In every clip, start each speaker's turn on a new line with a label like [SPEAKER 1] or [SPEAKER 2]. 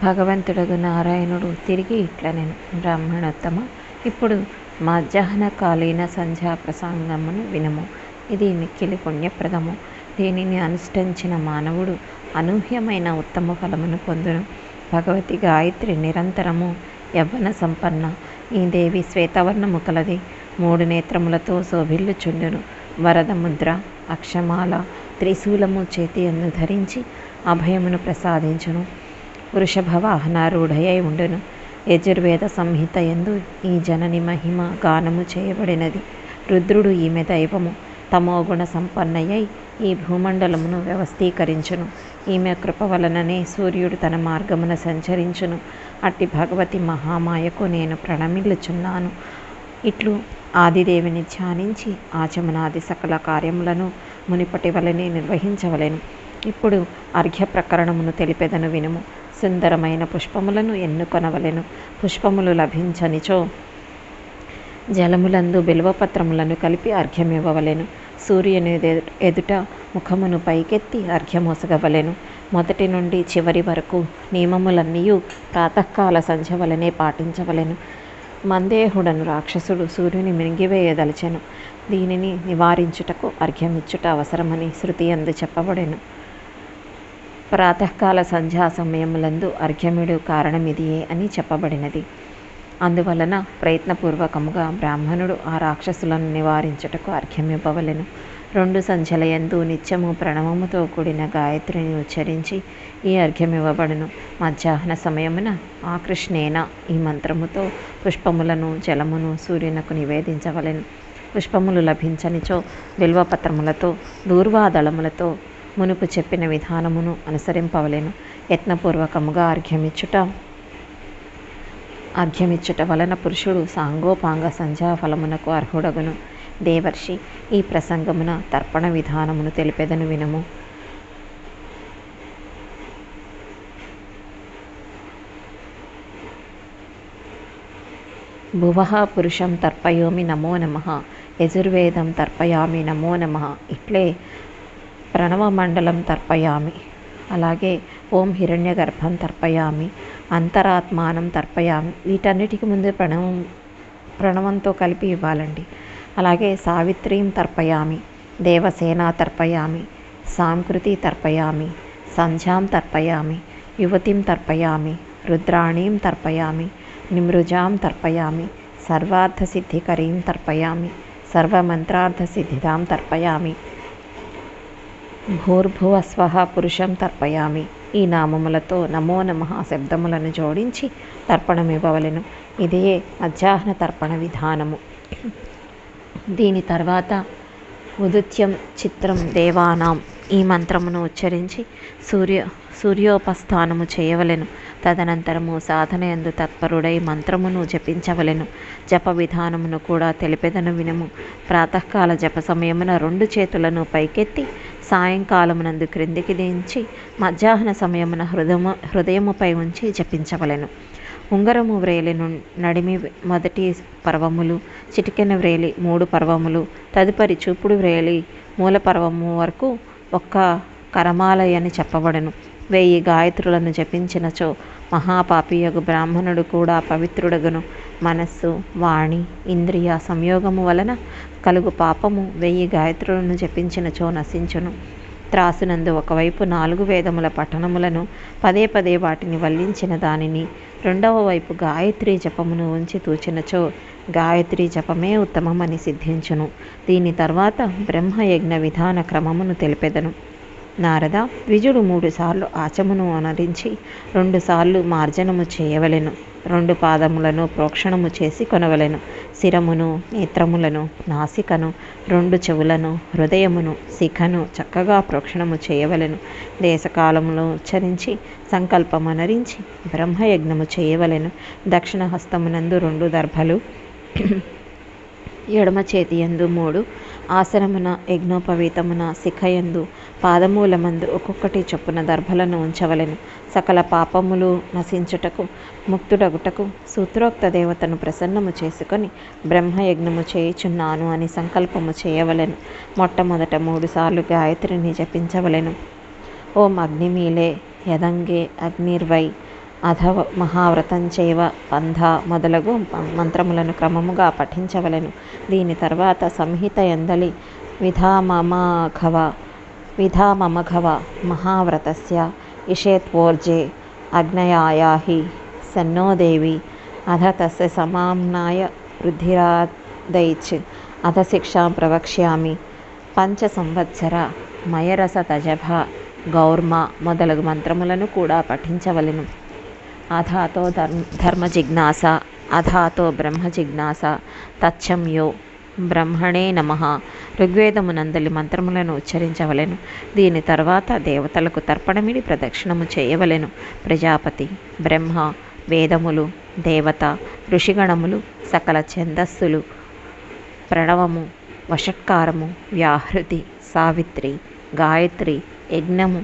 [SPEAKER 1] భగవంతుడగు నారాయణుడు తిరిగి ఇట్లనెను బ్రాహ్మణోత్తమ. ఇప్పుడు మధ్యాహ్న కాలీన సంధ్యా ప్రసంగమును వినము. ఇది మిక్కిలి పుణ్యప్రదము. దీనిని అనుష్ఠించిన మానవుడు అనూహ్యమైన ఉత్తమ ఫలమును పొందును. భగవతి గాయత్రి నిరంతరము యవ్వన సంపన్న. ఈ దేవి శ్వేతవర్ణము కలది. మూడు నేత్రములతో శోభిల్లుచుండును వరద ముద్ర అక్షమాల త్రిశూలము చేతి అందు ధరించి అభయమును ప్రసాదించును. వృషభ వాహనారూఢయై ఉండును. యజుర్వేద సంహిత ఎందు ఈ జనని మహిమ గానము చేయబడినది. రుద్రుడు ఈమె దైవము. తమోగుణ సంపన్నయ్యై ఈ భూమండలమును వ్యవస్థీకరించును. ఈమె కృప వలననే సూర్యుడు తన మార్గమున సంచరించును. అట్టి భగవతి మహామాయకు నేను ప్రణమిల్లుచున్నాను. ఇట్లు ఆదిదేవిని ధ్యానించి ఆచమనాది సకల కార్యములను మునిపటి వలనే నిర్వహించవలెను. ఇప్పుడు అర్ఘ్య ప్రకరణమును తెలిపెదను వినుము. సుందరమైన పుష్పములను ఎన్నుకొనవలెను. పుష్పములు లభించనిచో. జలములందు బిల్వపత్రములను కలిపి అర్ఘ్యమివ్వవలెను. సూర్యుని ఎదుట ముఖమును పైకెత్తి అర్ఘ్యమొసగవలెను. మొదటి నుండి చివరి వరకు నియమములన్నీ ప్రాతకాల సంధ్య వలనే పాటించవలెను. మందేహుడను రాక్షసుడు సూర్యుని మింగివేయదలిచెను. దీనిని నివారించుటకు అర్ఘ్యమిచ్చుట అవసరమని శృతి అందు చెప్పబడెను. ప్రాతకాల సంధ్యా సమయములందు అర్ఘ్యముడు కారణమిదియే అని చెప్పబడినది. అందువలన ప్రయత్నపూర్వకముగా బ్రాహ్మణుడు ఆ రాక్షసులను నివారించుటకు అర్ఘ్యమివ్వవలెను. రెండు సంధ్యలయందు నిత్యము ప్రణవముతో కూడిన గాయత్రిని ఉచ్చరించి ఈ అర్ఘ్యమివ్వబడును. మధ్యాహ్న సమయమున ఆకృష్ణేన ఈ మంత్రముతో పుష్పములను జలమును సూర్యునకు నివేదించవలెను. పుష్పములు లభించనిచో బిల్వపత్రములతో దూర్వాదళములతో మునుపు చెప్పిన విధానమును అనుసరింపవలేను. యత్నపూర్వకముగా అర్ఘ్యమిచ్చుట అర్ఘ్యమిచ్చుట వలన పురుషుడు సాంగోపాంగ సంధ్యా ఫలమునకు అర్హుడగును. దేవర్షి ఈ ప్రసంగమున తర్పణ విధానమును తెలిపెదను వినము. భువ పురుషం తర్పయోమి నమో నమ యజుర్వేదం తర్పయామి నమో నమ ఇట్లే ప్రణవమండలం తర్పయామి. అలాగే ఓం హిరణ్య గర్భం తర్పయామి అంతరాత్మానం తర్పయామి. వీటన్నిటికి ముందు ప్రణవం ప్రణవంతో కలిపి ఇవ్వాలండి. అలాగే సావిత్రీం తర్పయామి దేవసేన తర్పయామి సాంకృతి తర్పయామి సంధ్యాం తర్పయామి యువతిం తర్పయామి రుద్రాణీం తర్పయామి నిమృజాం తర్పయామి సర్వార్థసిద్ధికరీం తర్పయామి సర్వమంత్రార్థసిద్ధిదాం తర్పయామి భూర్భువస్వహ పురుషం తర్పయామి. ఈ నామములతో నమో నమ శబ్దములను జోడించి తర్పణమివ్వవలెను. ఇదే మధ్యాహ్న తర్పణ విధానము. దీని తర్వాత ఉదుత్యం చిత్రం దేవానాం ఈ మంత్రమును ఉచ్చరించి సూర్య సూర్యోపస్థానము చేయవలెను. తదనంతరము సాధన ఎందు తత్పరుడై మంత్రమును జపించవలెను. జప విధానమును కూడా తెలిపెదను వినము. ప్రాతకాల జప సమయమున రెండు చేతులను పైకెత్తి సాయంకాలమునందు క్రిందికి దించి మధ్యాహ్న సమయమున హృదయము హృదయముపై ఉంచి జపించవలెను. ఉంగరము వ్రేలి నడిమి మొదటి పర్వములు చిటికెన వ్రేలి మూడు పర్వములు తదుపరి చూపుడు వ్రేలి మూల పర్వము వరకు ఒక్క కరమాలయని చెప్పబడను. వెయ్యి గాయత్రులను జపించినచో మహాపాపియగు బ్రాహ్మణుడు కూడా పవిత్రుడగును. మనస్సు వాణి ఇంద్రియ సంయోగము వలన కలుగు పాపము వెయ్యి గాయత్రులను జపించినచో నశించును. త్రాసునందు ఒకవైపు నాలుగు వేదముల పఠనములను పదే పదే వాటిని వల్లించిన దానిని రెండవ వైపు గాయత్రి జపమును ఉంచి తూచినచో గాయత్రి జపమే ఉత్తమమని సిద్ధించును. దీని తర్వాత బ్రహ్మయజ్ఞ విధాన క్రమమును తెలిపెదను. నారద ద్విజుడు మూడుసార్లు ఆచమును అనరించి రెండుసార్లు మార్జనము చేయవలెను. రెండు పాదములను ప్రోక్షణము చేసి కొనవలెను. శిరమును నేత్రములను నాసికను రెండు చెవులను హృదయమును శిఖను చక్కగా ప్రోక్షణము చేయవలెను. దేశకాలమును ఉచ్చరించి సంకల్పమనరించి బ్రహ్మయజ్ఞము చేయవలెను. దక్షిణ హస్తమునందు రెండు దర్భలు ఎడమ చేతి ఎందు మూడు ఆసనమున యజ్ఞోపవీతమున శిఖయందు పాదమూలమందు ఒక్కొక్కటి చొప్పున దర్భలను ఉంచవలెను. సకల పాపములు నశించుటకు ముక్తుడగుటకు సూత్రోక్త దేవతను ప్రసన్నము చేసుకొని బ్రహ్మయజ్ఞము చేయుచున్నాను అని సంకల్పము చేయవలెను. మొట్టమొదట మూడుసార్లు గాయత్రిని జపించవలెను. ఓం అగ్నిమీలే యదంగే అగ్నిర్వై అథవ మహావ్రతం చేవ పంధ మొదలగు మంత్రములను క్రమముగా పఠించవలెను. దీని తర్వాత సంహిత ఎందలి విధామమాఘవ విధామమఘవ మహావ్రతస్య ఇషేత్వోర్జే అగ్నయాయాహి సన్నోదేవి అధ తస్య సమామ్నాయ వృద్ధిరాదైచ్ అధ శిక్షాం ప్రవక్ష్యామి పంచ సంవత్సర మయరస తజభ గౌర్మ మొదలగు మంత్రములను కూడా పఠించవలెను. అధాతో ధర్మ ధర్మ జిజ్ఞాస అధాతో బ్రహ్మ జిజ్ఞాస తచ్చంయో బ్రహ్మణే నమ. ఋగ్వేదమునందలి మంత్రములను ఉచ్చరించవలెను. దీని తర్వాత దేవతలకు తర్పణమిడి ప్రదక్షిణము చేయవలెను. ప్రజాపతి బ్రహ్మ వేదములు దేవత ఋషిగణములు సకల ఛందస్సులు ప్రణవము వషట్కారము వ్యాహృతి సావిత్రి గాయత్రి యజ్ఞము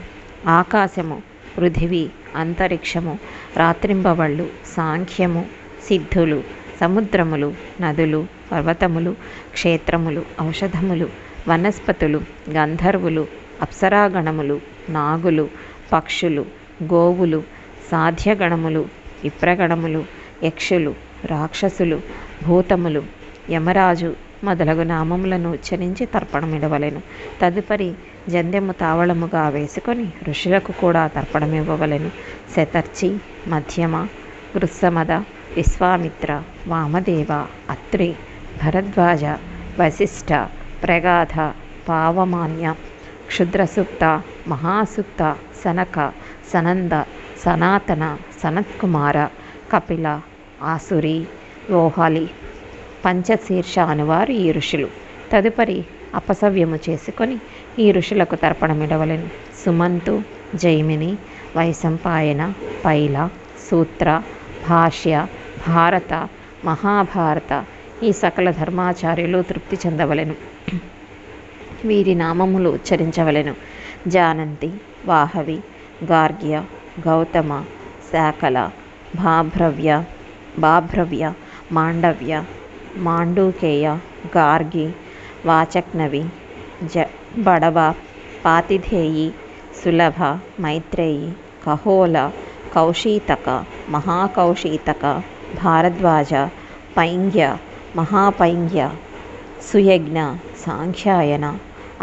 [SPEAKER 1] ఆకాశము పృథివీ అంతరిక్షము రాత్రింబవళ్ళు సాంఖ్యము సిద్ధులు సముద్రములు నదులు పర్వతములు క్షేత్రములు ఔషధములు వనస్పతులు గంధర్వులు అప్సరాగణములు నాగులు పక్షులు గోవులు సాధ్యగణములు విప్రగణములు యక్షులు రాక్షసులు భూతములు యమరాజు మొదలగు నామములను ఉచ్చరించి తర్పణమిడవలెను తదుపరి జందెము తావళముగా వేసుకొని ఋషులకు కూడా తర్పణమివ్వవలెను. శతర్చి మధ్యమ వృత్సమద విశ్వామిత్ర వామదేవ అత్రి భరద్వాజ వశిష్ఠ ప్రగాధ పావమాన్య క్షుద్రసూక్త మహాసూక్త సనక సనంద సనాతన సనత్కుమార కపిల ఆసురి లోహాలి పంచశీర్ష అనువారు ఈ ఋషులు. తదుపరి అపసవ్యము చేసుకొని ఈ ఋషులకు తర్పణమిడవలెను. సుమంతు జైమిని వైశంపాయన పైల సూత్ర భాష్య భారత మహాభారత ఈ సకల ధర్మాచార్యులు తృప్తి చెందవలెను. వీరి నామములు ఉచ్చరించవలెను. జానంతి వాహవి గార్గ్య గౌతమ శాకల భాభ్రవ్య బాభ్రవ్య మాండవ్య मांडूकेय गार्गी वाचक्नवी ज बड़वा पातिधेयी सुलभ मैत्रेयी कहोल कौशीतक महाकौशीतक भारद्वाज पैंग्य महापैंग्य सुयज्ञ सांख्यायन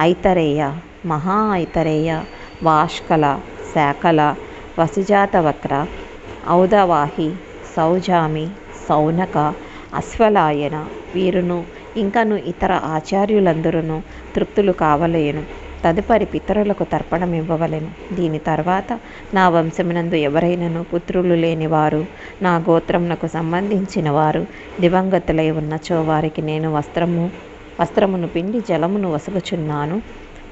[SPEAKER 1] ऐतरेय महा ऐतरेय वाष्कल शाकल वसुजातवक्र औदवाहि सौजामी सौनक అశ్వలాయన వీరును ఇంకను ఇతర ఆచార్యులందరూ తృప్తులు కావలేను. తదుపరి పితరులకు తర్పణం ఇవ్వవలెను. దీని తర్వాత నా వంశమునందు ఎవరైనను పుత్రులు లేనివారు నా గోత్రమునకు సంబంధించిన వారు దివంగతులై ఉన్నచో వారికి నేను వస్త్రము వస్త్రమును పిండి జలమును వసుగుచున్నాను.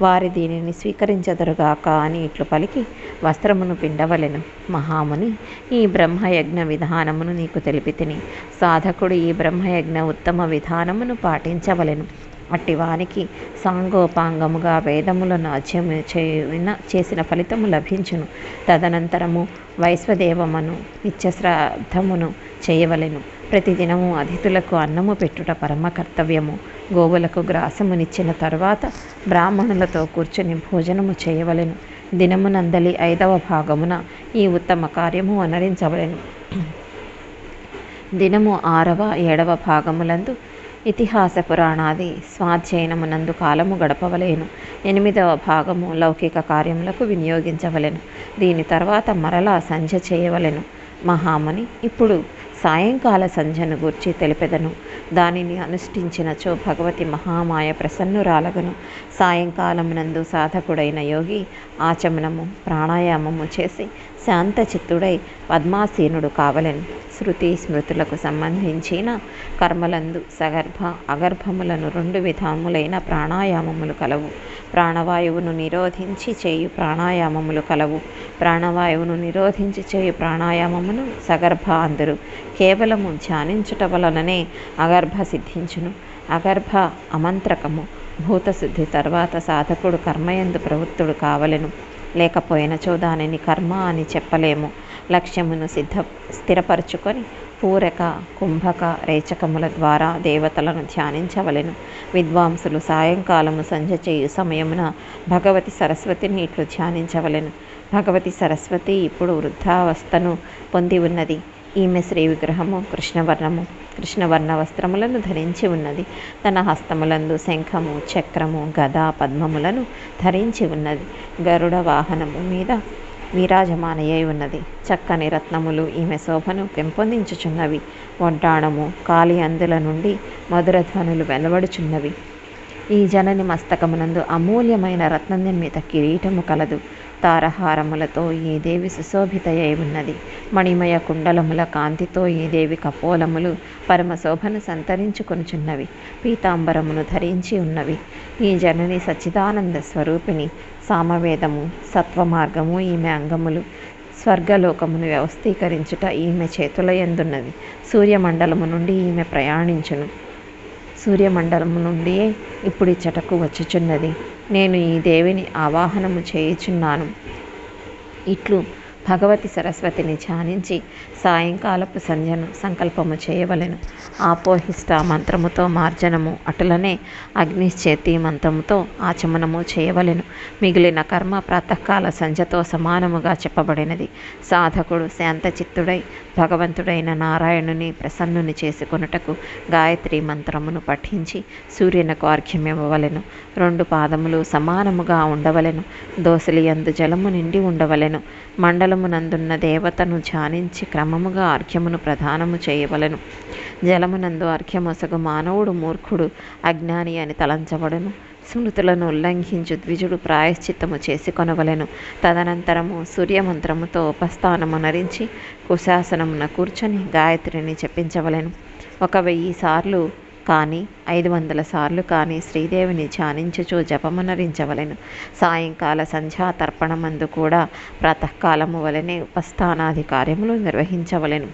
[SPEAKER 1] వారి దీనిని స్వీకరించదరుగాక అని ఇట్లు పలికి వస్త్రమును పిండవలెను. మహాముని ఈ బ్రహ్మయజ్ఞ విధానమును నీకు తెలిపి తిని సాధకుడు ఈ బ్రహ్మయజ్ఞ ఉత్తమ విధానమును పాటించవలెను. అట్టి వారికి సాంగోపాంగముగా వేదములను అధ్యయన చేయున చేసిన ఫలితము లభించును. తదనంతరము వైశ్వదేవమును నిత్యశ్రాద్ధమును చేయవలెను. ప్రతిదినము అతిథులకు అన్నము పెట్టుట పరమ కర్తవ్యము. గోవులకు గ్రాసమునిచ్చిన తరువాత బ్రాహ్మణులతో కూర్చుని భోజనము చేయవలెను. దినమునందలి ఐదవ భాగమున ఈ ఉత్తమ కార్యము అనరించవలెను. దినము ఆరవ ఏడవ భాగములందు ఇతిహాస పురాణాది స్వాధ్యయనమునందు కాలము గడపవలేను. ఎనిమిదవ భాగము లౌకిక కార్యములకు వినియోగించవలెను. దీని తర్వాత మరలా సంధ్య చేయవలెను. మహాముని ఇప్పుడు సాయంకాల సంధ్యను గూర్చి తెలిపెదను. దానిని అనుష్ఠించినచో భగవతి మహామాయ ప్రసన్నురాలగను. సాయంకాలమునందు సాధకుడైన యోగి ఆచమనము ప్రాణాయామము చేసి శాంత చిత్తుడై పద్మాసీనుడు కావలెను. శృతి స్మృతులకు సంబంధించిన కర్మలందు సగర్భ అగర్భములను రెండు విధములైన ప్రాణాయామములు కలవు. ప్రాణవాయువును నిరోధించి చేయు ప్రాణాయామములు కలవు. ప్రాణవాయువును నిరోధించి చేయు ప్రాణాయామమును సగర్భ అందరు. కేవలము ధ్యానించుట వలననే అగర్భ సిద్ధించును. అగర్భ అమంత్రకము భూతశుద్ధి తర్వాత సాధకుడు కర్మయందు ప్రవృత్తుడు కావలెను. లేకపోయినచో దానిని కర్మ అని చెప్పలేము. లక్ష్యమును సిద్ధ స్థిరపరచుకొని పూరక కుంభక రేచకముల ద్వారా దేవతలను ధ్యానించవలెను. విద్వాంసులు సాయంకాలము సంధ్య చేయు సమయమున భగవతి సరస్వతిని ఇట్లు ధ్యానించవలెను. భగవతి సరస్వతి ఇప్పుడు వృద్ధావస్థను పొంది ఉన్నది. ఈమె శ్రీ విగ్రహము కృష్ణవర్ణము. కృష్ణవర్ణ వస్త్రములను ధరించి ఉన్నది. తన హస్తములందు శంఖము చక్రము గద పద్మములను ధరించి ఉన్నది. గరుడ వాహనము మీద విరాజమానయ్యై ఉన్నది. చక్కని రత్నములు ఈమె శోభను పెంపొందించుచున్నవి. వడ్డాణము కాలి అందుల నుండి మధురధ్వనులు వెలువడుచున్నవి. ఈ జనని మస్తకమునందు అమూల్యమైన రత్న నిర్మిత కిరీటము కలదు. తారహారములతో ఈ దేవి సుశోభితయై ఉన్నది మణిమయ కుండలముల కాంతితో ఈ దేవి కపోలములు పరమశోభను సంతరించుకొనుచున్నవి. పీతాంబరమును ధరించి ఉన్నవి. ఈ జనని సచ్చిదానంద స్వరూపిణి సామవేదము సత్వమార్గము ఈమె అంగములు స్వర్గలోకమును వ్యవస్థీకరించుట ఈమె చేతుల ఎందున్నది సూర్యమండలము నుండి ఈమె ప్రయాణించును. సూర్యమండలము నుండియే ఇప్పుడు ఇచ్చటకు వచ్చుచున్నది. నేను ఈ దేవిని ఆవాహనము చేయుచున్నాను. ఇట్లు భగవతి సరస్వతిని ధ్యానించి సాయంకాలపు సంధ్యను సంకల్పము చేయవలెను. ఆపోహిష్ట మంత్రముతో మార్జనము అటులనే అగ్నిశ్చేతి మంత్రముతో ఆచమనము చేయవలెను. మిగిలిన కర్మ ప్రాతకాల సంధ్యతో సమానముగా చెప్పబడినది. సాధకుడు శాంతచిత్తుడై భగవంతుడైన నారాయణుని ప్రసన్నుని చేసుకొనుటకు గాయత్రి మంత్రమును పఠించి సూర్యునకు అర్ఘ్యమివ్వవలెను రెండు పాదములు సమానముగా ఉండవలెను. దోసలియందు జలము నిండి ఉండవలెను. మండలమునందున్న దేవతను ధ్యానించి క్రమముగా అర్ఘ్యమును ప్రధానము చేయవలెను. జలమునందు అర్ఘ్యమొసగు మానవుడు మూర్ఖుడు అజ్ఞాని అని తలంచబడును. స్మృతులను ఉల్లంఘించు ద్విజుడు ప్రాయశ్చిత్తము చేసి కొనవలెను. తదనంతరము సూర్యమంత్రముతో ఉపస్థానము నరించి కుశాసనమున కూర్చొని గాయత్రిని చెప్పించవలెను ఒక వెయ్యి సార్లు కానీ ఐదు వందల సార్లు కానీ శ్రీదేవిని ధ్యానించుచు జపమునరించవలెను. సాయంకాల సంధ్యా తర్పణమందు కూడా ప్రాతకాలము వలనే ఉపస్థానాది కార్యములు నిర్వహించవలెను.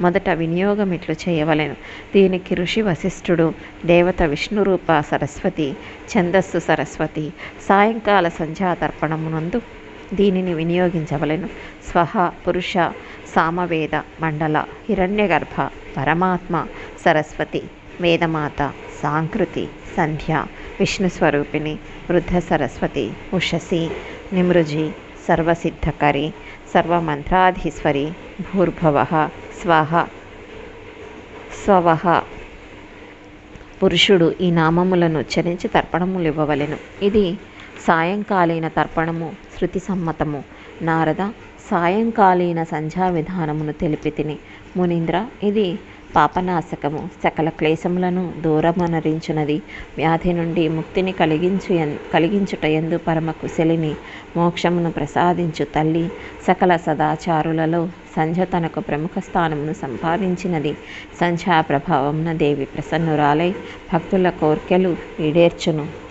[SPEAKER 1] మొదట వినియోగం ఇట్లు చేయవలెను. దీనికి ఋషి వశిష్ఠుడు దేవత విష్ణురూప సరస్వతి ఛందస్సు సరస్వతి సాయంకాల సంధ్యా తర్పణమునందు దీనిని వినియోగించవలెను. స్వహ పురుష సామవేద మండల హిరణ్యగర్భ పరమాత్మ సరస్వతి వేదమాత సాంకృతి సంధ్య విష్ణు స్వరూపిణి వృద్ధ సరస్వతి ఉషసి నిమృజి సర్వసిద్ధకరి సర్వమంత్రాధీశ్వరి భూర్భవ స్వహ స్వవహ. పురుషుడు ఈ నామములను ఉచ్చరించి తర్పణములు ఇవ్వవలెను. ఇది సాయంకాలీన తర్పణము శృతి సమ్మతము. నారద సాయంకాలీన సంధ్యా విధానమును తెలిపి తిని. మునీంద్ర ఇది పాపనాశకము సకల క్లేశములను దూరమనరించునది. వ్యాధి నుండి ముక్తిని కలిగించు కలిగించుట ఎందు పరమ కుశలిని మోక్షమును ప్రసాదించు తల్లి. సకల సదాచారులలో సంధ్య తనకు ప్రముఖ స్థానమును సంపాదించినది. సంధ్యా ప్రభావమున దేవి ప్రసన్నురాలై భక్తుల కోర్కెలు ఈడేర్చును.